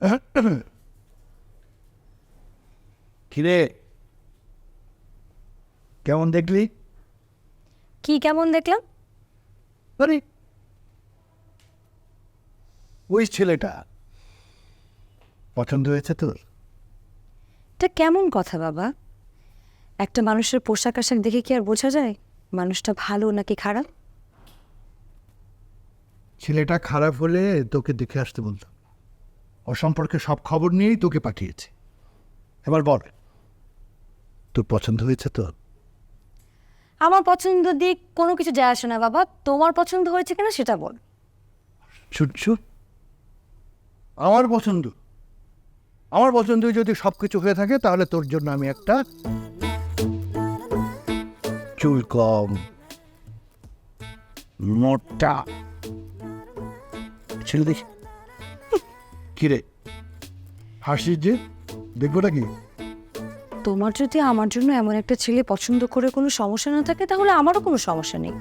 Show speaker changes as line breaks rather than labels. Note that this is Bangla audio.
কিরে? কেমন দেখলি?
কি কেমন দেখলাম?
আরে ওই ছেলেটা। পছন্দ হয়েছে তোর?
এটা কেমন কথা বাবা? একটা মানুষের পোশাক আশাক দেখে কি আর বোঝা যায়? মানুষটা ভালো নাকি খারাপ?
ছেলেটা খারাপ হলে তোকে দেখে আসতে বলতাম। ও সম্পর্কে সব খবর নিয়েই তোকে পাঠিয়েছে। এবার বল তোর পছন্দ হয়েছে তো?
আমার পছন্দ দিক কোনো কিছু যায় আসে না বাবা। তোমার পছন্দ হয়েছে কিনা সেটা বল।
সূর্য আমার পছন্দ। আমার পছন্দ যদি সব কিছু হয়ে থাকে তাহলে তোর জন্য আমি একটা চুল কম মোটা। ছেলে দেখি। কিরে? হাসি যে? দেখবোটা নাকি
তোমার যদি আমার জন্য এমন একটা ছেলে পছন্দ করে কোনো সমস্যা না থাকে, তাহলে আমারও কোনো সমস্যা নেই।